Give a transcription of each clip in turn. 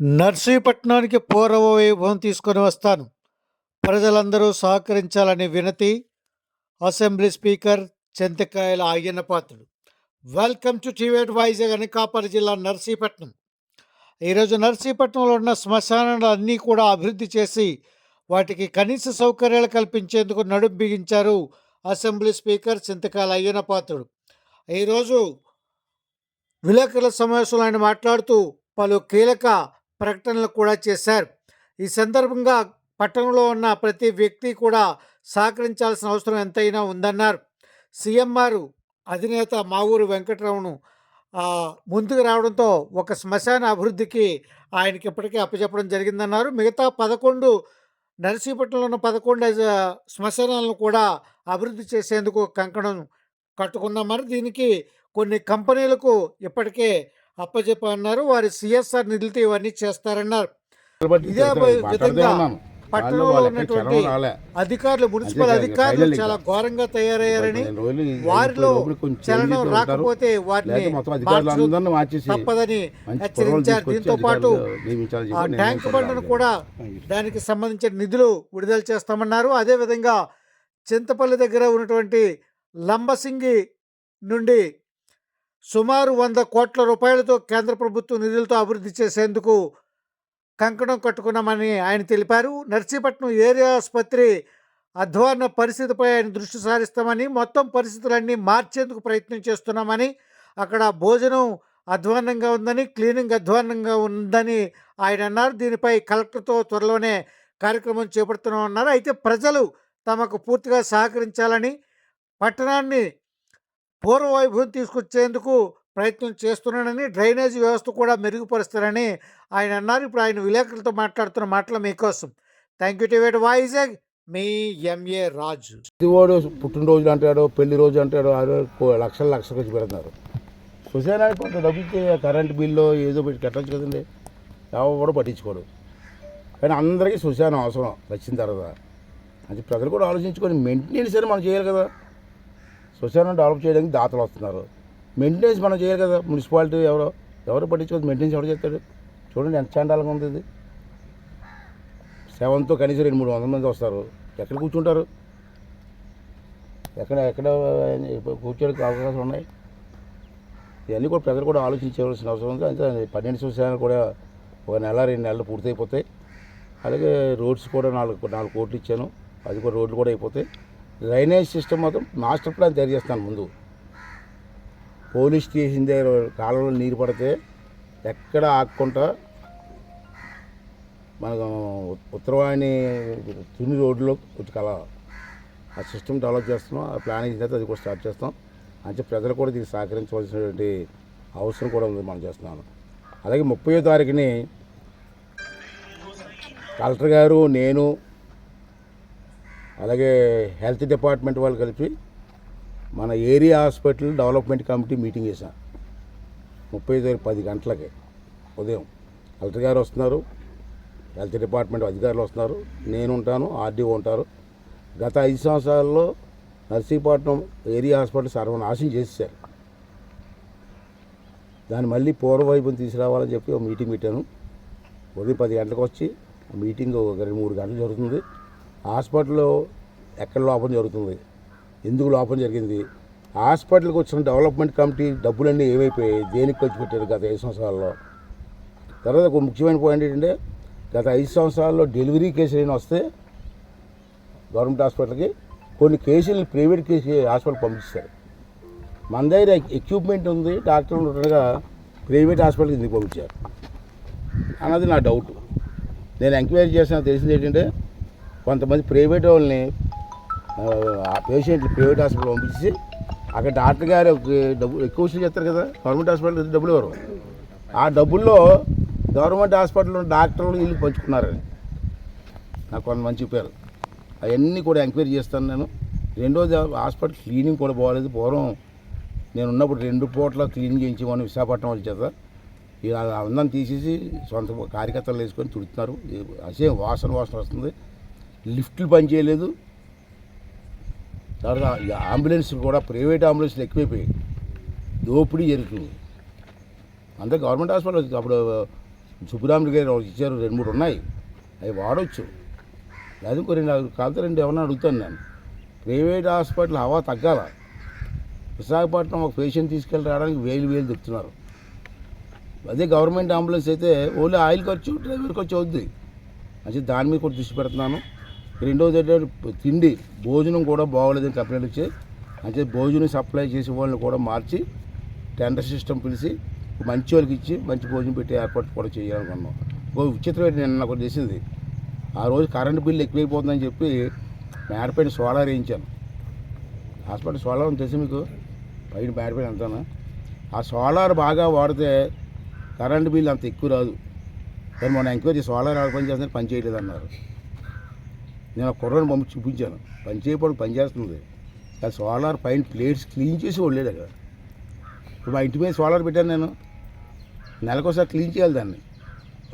నర్సీపట్నానికి పూర్వ వైభవం తీసుకొని వస్తాను. ప్రజలందరూ సహకరించాలని వినతి. Assembly speaker Chintakayala Ayyannapatrudu welcome to టీవేట్ Vizag Anakapalli జిల్లా నర్సీపట్నం. ఈరోజు నర్సీపట్నంలో ఉన్న శ్మశానాలు అన్నీ కూడా అభివృద్ధి చేసి వాటికి కనీస సౌకర్యాలు కల్పించేందుకు నడుం బిగించారు అసెంబ్లీ స్పీకర్ చింతకాయల అయ్యన్నపాత్రుడు ఈరోజు విలేకరుల సమావేశంలో ఆయన మాట్లాడుతూ పలు కీలక ప్రకటనలు కూడా చేశారు. ఈ సందర్భంగా పట్టణంలో ఉన్న ప్రతి వ్యక్తి కూడా సహకరించాల్సిన అవసరం ఎంతైనా ఉందన్నారు. సీఎంఆర్ అధినేత మా ఊరు వెంకటరమణు ముందుకు రావడంతో ఒక శ్మశాన అభివృద్ధికి ఆయనకి ఇప్పటికే అప్పచెప్పడం జరిగిందన్నారు. మిగతా పదకొండు నరసీపట్నంలో ఉన్న పదకొండు శ్మశానాలను కూడా అభివృద్ధి చేసేందుకు కంకణం కట్టుకుందామని దీనికి కొన్ని కంపెనీలకు ఇప్పటికే అప్పచెప్పన్నారు వారి సిఎస్ఆర్ నిధులతో ఇవన్నీ చేస్తారన్నారు. ఇదే విధంగా పట్టణంలో ఉన్నటువంటి అధికారులు మున్సిపల్ అధికారులు చాలా ఘోరంగా తయారయ్యారని వారిలో చలనం రాకపోతే వారిని తప్పదని హెచ్చరించారు. దీంతో పాటు ఆ ట్యాంక్ బండ్ను కూడా దానికి సంబంధించిన నిధులు విడుదల చేస్తామన్నారు. అదేవిధంగా చింతపల్లి దగ్గర ఉన్నటువంటి లంబసింగి నుండి సుమారు వంద కోట్ల రూపాయలతో కేంద్ర ప్రభుత్వం నిధులతో అభివృద్ధి చేసేందుకు కంకణం కట్టుకున్నామని ఆయన తెలిపారు. నర్సీపట్నం ఏరియా ఆసుపత్రి అధ్వాన్న పరిస్థితిపై ఆయన దృష్టి సారిస్తామని మొత్తం పరిస్థితులన్నీ మార్చేందుకు ప్రయత్నం చేస్తున్నామని అక్కడ భోజనం అధ్వాన్నంగా ఉందని క్లీనింగ్ అధ్వాన్నంగా ఉందని ఆయన అన్నారు. దీనిపై కలెక్టర్తో త్వరలోనే కార్యక్రమం చేపడుతున్నామన్నారు. అయితే ప్రజలు తమకు పూర్తిగా సహకరించాలని పట్టణాన్ని పూర్వ వైభవం తీసుకొచ్చేందుకు ప్రయత్నం చేస్తున్నానని డ్రైనేజీ వ్యవస్థ కూడా మెరుగుపరుస్తారని ఆయన అన్నారు. ఇప్పుడు ఆయన విలేకరులతో మాట్లాడుతున్న మాటలు మీకోసం. థ్యాంక్ యూ టివేట్ వైజాగ్. మీ ఎంఏ రాజు. వాడు పుట్టినరోజు అంటాడు పెళ్ళి రోజు అంటాడు అదే లక్షల లక్షలు ఖర్చు పెడుతున్నారు. సుశానానికి కొంత డబ్బుకి కరెంట్ బిల్లు ఏదో పెట్టి కట్టచ్చు కదండి. ఎవరు పట్టించుకోడు. కానీ అందరికీ సుశానం అవసరం. వచ్చిన తర్వాత. అది ప్రజలు కూడా ఆలోచించుకొని మెయింటెనెన్స్ అని మనం చేయాలి కదా. సుశానం డెవలప్ చేయడానికి దాతలు వస్తున్నారు. మెయింటెనెన్స్ మనం చేయాలి కదా మున్సిపాలిటీ ఎవరో ఎవరు పట్టించుకోదు మెయింటెనెన్స్ ఎవరు చేస్తాడు? చూడండి ఎంత చండాలంగా ఉంది ఇది. సెవెన్తో కనీసం రెండు మూడు వందల మంది వస్తారు. ఎక్కడ కూర్చుంటారు? ఎక్కడ ఎక్కడ కూర్చోడానికి అవకాశాలు ఉన్నాయి? ఇవన్నీ కూడా ప్రజలు కూడా ఆలోచించవలసిన అవసరం ఉంది. అంటే పన్నెండు సంవత్సరాలు కూడా ఒక నెల రెండు నెలలు పూర్తయిపోతాయి. అలాగే రోడ్స్ కూడా నాలుగు నాలుగు కోట్లు ఇచ్చాను. అది కూడా రోడ్లు కూడా అయిపోతాయి. డ్రైనేజ్ సిస్టమ్ మొత్తం మాస్టర్ ప్లాన్ తయారు చేస్తాను ముందు. పోలీస్ స్టేషన్ దగ్గర కాలంలో నీరు పడితే ఎక్కడ ఆగకుండా మనకు ఉత్తరవాణి తుని రోడ్లో కొంచెం కల ఆ సిస్టమ్ డెవలప్ చేస్తున్నాం ఆ ప్లానింగ్ చేస్తే తర్వాత అది కూడా స్టార్ట్ చేస్తాం. అంటే ప్రజలు కూడా దీనికి సహకరించవలసినటువంటి అవసరం కూడా ఉంది మనం చేస్తున్నాను. అలాగే ముప్పై తారీఖుని కలెక్టర్ గారు నేను అలాగే హెల్త్ డిపార్ట్మెంట్ వాళ్ళు కలిపి మన area hospital development committee meeting చేశాం. ముప్పై తారీఖు పది గంటలకి ఉదయం. కలెక్టర్ గారు వస్తున్నారు. హెల్త్ డిపార్ట్మెంట్ అధికారులు వస్తున్నారు. నేను ఉంటాను ఆర్డీఓ ఉంటారు. గత ఐదు సంవత్సరాల్లో నర్సీపట్నం ఏరియా హాస్పిటల్ సర్వనాశనం చేశారు దాన్ని మళ్ళీ పూర్వవైపుని తీసుకురావాలని చెప్పి ఒక మీటింగ్ పెట్టాను. ఉదయం పది గంటలకు వచ్చి మీటింగ్ ఒక రెండు మూడు గంటలు జరుగుతుంది. హాస్పిటల్లో ఎక్కడ లోపం జరుగుతుంది? ఎందుకు లోపం జరిగింది? హాస్పిటల్కి వచ్చిన డెవలప్మెంట్ కమిటీ డబ్బులన్నీ ఏమైపోయాయి? దేనికి ఖర్చు పెట్టారు గత ఐదు సంవత్సరాల్లో? తర్వాత ఒక ముఖ్యమైన పాయింట్ ఏంటంటే గత ఐదు సంవత్సరాల్లో డెలివరీ కేసులు అయినా వస్తే గవర్నమెంట్ హాస్పిటల్కి కొన్ని కేసులు ప్రైవేట్ కేసు హాస్పిటల్ పంపిస్తారు. మన దగ్గర ఎక్విప్మెంట్ ఉంది డాక్టర్లు ఉండగా ప్రైవేట్ హాస్పిటల్కి ఎందుకు పంపించారు? అన్నది నా డౌట్ నేను ఎంక్వైరీ చేసిన తెలిసింది ఏంటంటే కొంతమంది ప్రైవేట్ వాళ్ళని ఆ, పేషెంట్లు ప్రైవేట్ హాస్పిటల్ పంపించి అక్కడ డాక్టర్ గారు ఒక డబ్బు ఎక్కువ వసూలు చేస్తారు కదా గవర్నమెంట్ హాస్పిటల్ డబ్బులు ఇవ్వరు ఆ డబ్బుల్లో గవర్నమెంట్ హాస్పిటల్లో డాక్టర్లు వీళ్ళు పంచుకున్నారని. నాకు కొంతమంది చెప్పారు అవన్నీ కూడా ఎంక్వైరీ చేస్తాను నేను. రెండోది హాస్పిటల్ క్లీనింగ్ కూడా బాగాలేదు. పూర్వం నేను ఉన్నప్పుడు రెండు పూట్ల క్లీనింగ్ చేయించేవాడిని విశాఖపట్నం వాళ్ళ చేత. ఇలా అందరం తీసేసి సొంత కార్యకర్తలు వేసుకొని తుడుతున్నారు. అసే వాసన వాసన వస్తుంది. లిఫ్ట్లు పనిచేయలేదు తర్వాత ఈ కూడా ప్రైవేట్ అంబులెన్స్లు ఎక్కువైపోయాయి. దోపిడీ జరుగుతుంది. అంతే గవర్నమెంట్ హాస్పిటల్ అప్పుడు సుబ్బరాముడి గారు ఇచ్చారు రెండు మూడు ఉన్నాయి. అవి వాడవచ్చు లేదా ఇంకో రెండు కాదు రెండు ఏమన్నా అడుగుతాను నేను. ప్రైవేట్ హాస్పిటల్ హవా తగ్గాల. విశాఖపట్నం ఒక పేషెంట్ తీసుకెళ్ళి రావడానికి వేలు వేలు చెప్తున్నారు అదే గవర్నమెంట్ అంబులెన్స్ అయితే ఓన్లీ ఆయిల్ ఖర్చు డ్రైవర్ ఖర్చు అవుద్ది. అంటే దాని మీద కూడా దృష్టి పెడుతున్నాను. రెండోది ఏంటంటే తిండి భోజనం కూడా బాగోలేదని కంప్లైంట్ వచ్చి. అంటే భోజనం సప్లై చేసే వాళ్ళని కూడా మార్చి టెండర్ సిస్టమ్ పిలిచి మంచి వాళ్ళకి ఇచ్చి మంచి భోజనం పెట్టి ఏర్పాటు కూడా చేయాలనుకున్నాం. ఓ విచిత్రమైన నిన్న నాకు ఒకటి చేసింది ఆ రోజు కరెంటు బిల్లు ఎక్కువైపోతుందని చెప్పి మేడపైన సోలార్ వేయించాను. హాస్పిటల్ సోలార్ ఉంది తెలుసు మీకు? పైన మేడపైన వెళ్తాను ఆ సోలార్ బాగా వాడితే కరెంటు బిల్లు అంత ఎక్కువ రాదు. కానీ మొన్న ఎంక్వైరీ సోలార్ ఆడ పని చేస్తే పని చేయలేదు అన్నారు నేను ఆ కుర్రని పంపి చూపించాను. పని చేయకపోవడం పని చేస్తుంది. ఆ సోలార్ పైన ప్లేట్స్ క్లీన్ చేసి ఉండలేదు అక్కడ. ఇప్పుడు మా ఇంటి మీద సోలార్ పెట్టాను నేను. నెలకోసారి క్లీన్ చేయాలి దాన్ని.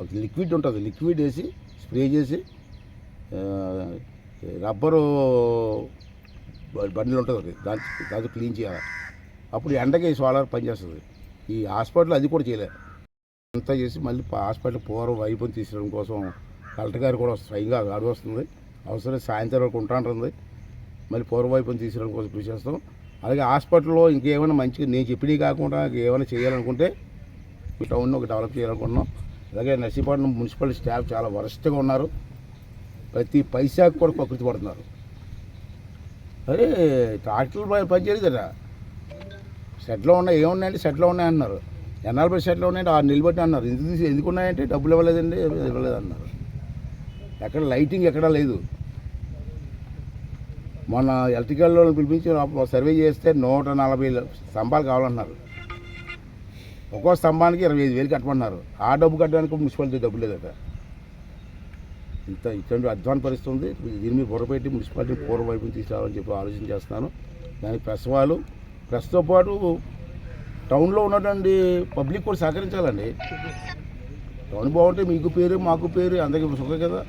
ఒక లిక్విడ్ ఉంటుంది. లిక్విడ్ వేసి స్ప్రే చేసి రబ్బరు బండిలు ఉంటుంది ఒకటి దాని దాంతో క్లీన్ చేయాలి. అప్పుడు ఎండకి సోలార్ పనిచేస్తుంది ఈ హాస్పిటల్ అది కూడా చేయలేదు అంతా చేసి మళ్ళీ హాస్పిటల్ పూర్వం వైపుని తీసుకోవడం కోసం కలెక్టర్ గారు కూడా స్వయంగా గాడి వస్తుంది. అవసరం సాయంత్రం వరకు ఉంటాంటుంది. మళ్ళీ పూర్వవైపుని తీసుకురావడం కోసం కృషి చేస్తాం. అలాగే హాస్పిటల్లో ఇంకేమైనా మంచిగా నేను చెప్పినవి కాకుండా ఏమైనా చేయాలనుకుంటే ఈ టౌన్ ఒక డెవలప్ చేయాలనుకుంటున్నాం. అలాగే నర్సీపట్నం మున్సిపల్ స్టాఫ్ చాలా వరస్ట్గా ఉన్నారు. ప్రతి పైసాకు కూడా ప్రకృతి పడుతున్నారు. అరే ట్రాక్టర్లు పనిచేయదు కదా షెడ్లో ఉన్నాయి ఏమున్నాయంటే సెట్లో ఉన్నాయి అన్నారు ఎన్ఆర్పై సెట్లో ఉన్నాయంటే ఆరు నిలబెట్టి అన్నారు ఎందుకు తీసి ఎందుకు ఉన్నాయంటే డబ్బులు ఇవ్వలేదండి ఇవ్వలేదు అన్నారు ఎక్కడ లైటింగ్ ఎక్కడా లేదు. మొన్న ఎలక్ట్రికల్ పిలిపించి సర్వే చేస్తే నూట నలభై స్తంభాలు కావాలన్నారు ఒక్కో స్తంభానికి ఇరవై ఐదు వేలు కట్టమన్నారు. ఆ డబ్బు కట్టడానికి మున్సిపాలిటీ డబ్బు లేదట. ఇంత ఇటువంటి అధ్వాన పరిస్థితి ఉంది. దీని మీద బుర్రపెట్టి మున్సిపాలిటీ పూర్వ వైపు తీసుకురావాలని చెప్పి ఆలోచన చేస్తున్నాను. దానికి ప్రసవాలు వాళ్ళు ప్రెస్తో పాటు టౌన్లో ఉన్నటువంటి పబ్లిక్ కూడా సహకరించాలండి. టౌన్ బాగుంటే మీకు పేరు మాకు పేరు అందరికీ సుఖం కదా.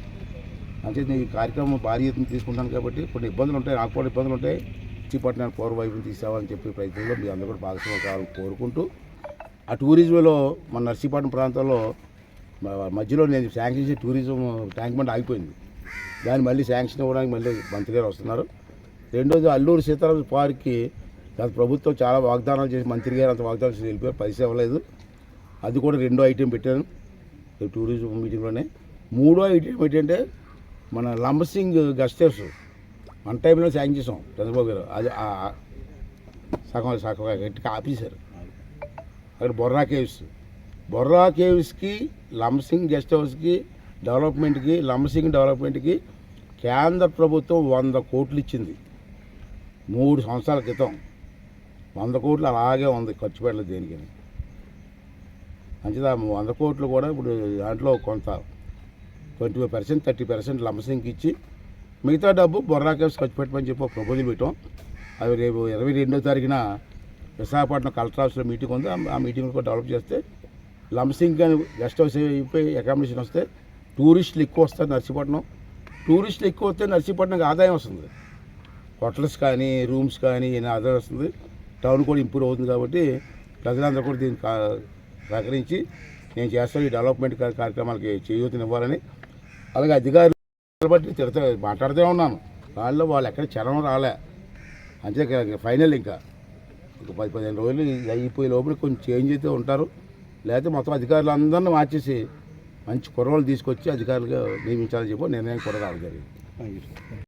అంటే నేను ఈ కార్యక్రమం భారీ ఎత్తున తీసుకుంటాను కాబట్టి కొన్ని ఇబ్బందులు ఉంటాయి నాకు కూడా ఇబ్బందులు ఉంటాయి. చిపట్నాన్ని పౌర వైపుని తీసామని చెప్పి ప్రయత్నంలో మీ అందరూ కూడా భాగస్వామ్యం కావాలని కోరుకుంటూ ఆ టూరిజంలో మన నర్సీపట్నం ప్రాంతంలో మధ్యలో నేను శాంక్షన్ చేసే టూరిజం ట్యాంక్ బండ్ ఆగిపోయింది. దాన్ని మళ్ళీ శాంక్షన్ ఇవ్వడానికి మళ్ళీ మంత్రి గారు వస్తున్నారు. రెండోది అల్లూరు సీతారాం పార్క్కి గత ప్రభుత్వం చాలా వాగ్దానాలు చేసి మంత్రి గారు అంత వాగ్దానాలు చేసి వెళ్ళిపోయారు పైసా ఇవ్వలేదు. అది కూడా రెండో ఐటెం పెట్టాను. టూరిజం మీటింగ్లోనే. మూడో ఐటెం ఏంటంటే మన లంబసింగ్ గెస్ట్ హౌస్. వన్ టైంలో శాంక్ చేసాం చంద్రబాబు గారు. అది సగం సగం గట్టిగా ఆపేశారు. అక్కడ బొర్రా కేవ్స్. బొర్రా కేవ్స్కి లంబసింగ్ గెస్ట్ హౌస్కి డెవలప్మెంట్కి లంబసింగ్ డెవలప్మెంట్కి కేంద్ర ప్రభుత్వం వంద కోట్లు ఇచ్చింది. మూడు సంవత్సరాల క్రితం. వంద కోట్లు అలాగే ఉంది ఖర్చు పెట్టలేదు దేనికి మంచిదా వంద కోట్లు కూడా ఇప్పుడు దాంట్లో కొంత twenty five percent thirty percent లంసింగ్కి ఇచ్చి మిగతా డబ్బు బొర్రా కేవ్స్ ఖర్చు పెట్టమని చెప్పి ఒక ప్రపోజల్ పెట్టాం. అవి రేపు ఇరవై రెండో తారీఖున విశాఖపట్నం కలెక్టర్ ఆఫీస్లో మీటింగ్ ఉంది. ఆ- మీటింగ్ కూడా డెవలప్ చేస్తే లంసింగ్ కానీ గెస్ట్ హౌస్ అయిపోయి అకామిడేషన్ వస్తే టూరిస్టులు ఎక్కువ వస్తారు నర్సీపట్నం. టూరిస్టులు ఎక్కువ వస్తే నర్సీపట్నంకి ఆదాయం వస్తుంది. హోటల్స్ కానీ రూమ్స్ కానీ ఆదాయం వస్తుంది. టౌన్ కూడా ఇంప్రూవ్ అవుతుంది కాబట్టి ప్రజలందరూ కూడా దీన్ని సహకరించి నేను చేస్తాను. ఈ డెవలప్మెంట్ కార్యక్రమాలకి చేయూతనివ్వాలని అలాగే అధికారులు బట్టి తిడతా మాట్లాడుతూ ఉన్నాను. వాళ్ళు వాళ్ళు ఎక్కడ చరణం రాలే. అంతే ఫైనల్ ఇంకా. ఒక పది పదిహేను రోజులు అయిపోయే లోపల కొంచెం చేంజ్ అయితే ఉంటారు. లేకపోతే మొత్తం అధికారులు అందరినీ మార్చేసి మంచి కుర్రవాళ్ళు తీసుకొచ్చి అధికారులుగా నియమించాలని చెప్పి నిర్ణయం కూడా రావడం జరిగింది.